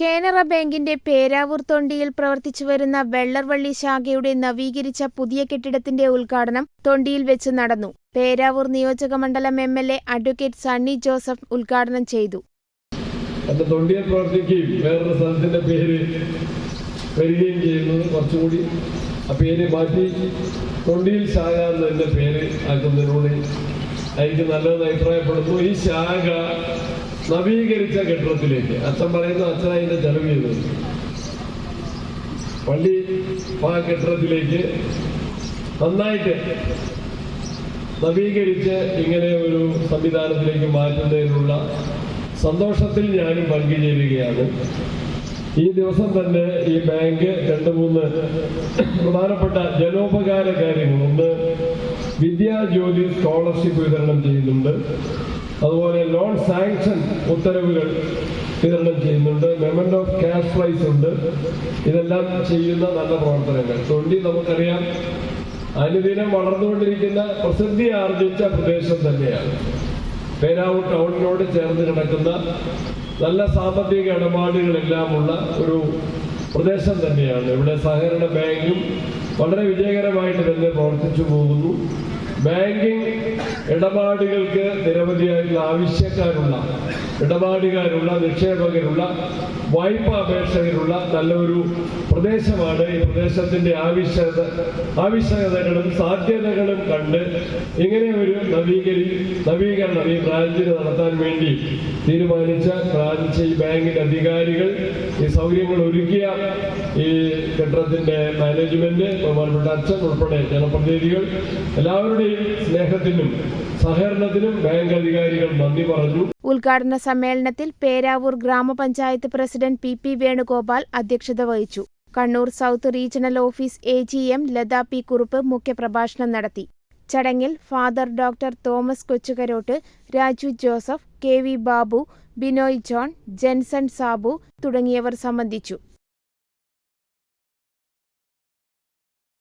കേനറ ബാങ്കിന്റെ പേരാവൂർ തൊണ്ടിയിൽ പ്രവർത്തിച്ചുവരുന്ന വെള്ളർവള്ളി ശാഖയുടെ നവീകരിച്ച പുതിയ കെട്ടിടത്തിന്റെ ഉദ്ഘാടനം തൊണ്ടിയിൽ വെച്ച് നടന്നു. പേരാവൂർ നിയോജകമണ്ഡലം M L A advocate Sunny Joseph ഉദ്ഘാടനം ചെയ്തു. സ്ഥലത്തിന്റെ പേര് കുറച്ചുകൂടി ആ മാറ്റി പേര് എനിക്ക് നല്ലതെന്ന് അഭിപ്രായപ്പെടുന്നു. ഈ ശാഖ നവീകരിച്ച കെട്ടിടത്തിലേക്ക് അച്ഛൻ പറയുന്നു അച്ഛൻ അതിന്റെ ചെലവ് ചെയ്തു. പള്ളി ആ കെട്ടിടത്തിലേക്ക് നന്നായിട്ട് നവീകരിച്ച് ഇങ്ങനെ ഒരു സംവിധാനത്തിലേക്ക് മാറ്റുന്നതിനുള്ള സന്തോഷത്തിൽ ഞാനും പങ്കുചേരുകയാണ്. ഈ ദിവസം തന്നെ ഈ ബാങ്ക് രണ്ട് മൂന്ന് പ്രധാനപ്പെട്ട ജനോപകാര കാര്യങ്ങൾ ഒന്ന് വിദ്യാജ്യോതി സ്കോളർഷിപ്പ് വിതരണം ചെയ്യുന്നുണ്ട്. അതുപോലെ ലോൺ സാങ്ഷൻ ഉത്തരവുകൾ വിതരണം ചെയ്യുന്നുണ്ട്. മെമന്റ് ഓഫ് ക്യാഷ് പ്രൈസ് ഉണ്ട്. ഇതെല്ലാം ചെയ്യുന്ന നല്ല പ്രവർത്തനങ്ങൾ. തൊണ്ടി നമുക്കറിയാം അനുദിനം വളർന്നുകൊണ്ടിരിക്കുന്ന പ്രസിദ്ധി ആർജിച്ച പ്രദേശം തന്നെയാണ്. പേരാവൂർ ടൗണിനോട് ചേർന്ന് കിടക്കുന്ന നല്ല സാമ്പത്തിക ഇടപാടുകളെല്ലാമുള്ള ഒരു പ്രദേശം തന്നെയാണ്. ഇവിടെ സഹകരണ ബാങ്കും വളരെ വിജയകരമായിട്ട് തന്നെ പ്രവർത്തിച്ചു പോകുന്നു. ബാങ്കിങ് ഇടപാടുകൾക്ക് നിരവധിയായിട്ടുള്ള ആവശ്യക്കാരുള്ള ഇടപാടുകാരുള്ള നിക്ഷേപകരുള്ള വായ്പ അപേക്ഷകരുള്ള നല്ലൊരു പ്രദേശമാണ് ഈ പ്രദേശത്തിന്റെ ആവശ്യത. ആവശ്യകതകളും സാധ്യതകളും കണ്ട് ഇങ്ങനെ ഒരു നവീകരി നവീകരണം ഈ ബ്രാഞ്ചിന് നടത്താൻ വേണ്ടി തീരുമാനിച്ച ബ്രാഞ്ച് ഈ ബാങ്കിന്റെ അധികാരികൾ ഈ സൗകര്യങ്ങൾ ഒരുക്കിയ ഈ കെട്ടിടത്തിന്റെ മാനേജ്മെന്റ് ബഹുമാനപ്പെട്ട അച്ഛൻ ഉൾപ്പെടെ ജനപ്രതിനിധികൾ എല്ലാവരുടെയും സ്നേഹത്തിനും സഹകരണത്തിനും ബാങ്ക് അധികാരികൾ നന്ദി പറഞ്ഞു. ഉദ്ഘാടന സമ്മേളനത്തിൽ പേരാവൂർ ഗ്രാമപഞ്ചായത്ത് പ്രസിഡന്റ് പി പി വേണുഗോപാൽ അധ്യക്ഷത വഹിച്ചു. Kannur south regional office A G M Latha P Kurup മുഖ്യപ്രഭാഷണം നടത്തി. ചടങ്ങിൽ father doctor Thomas Kochukarott Raju Joseph K V Babu Binoy John Jenson Sabu തുടങ്ങിയവർ സംബന്ധിച്ചു.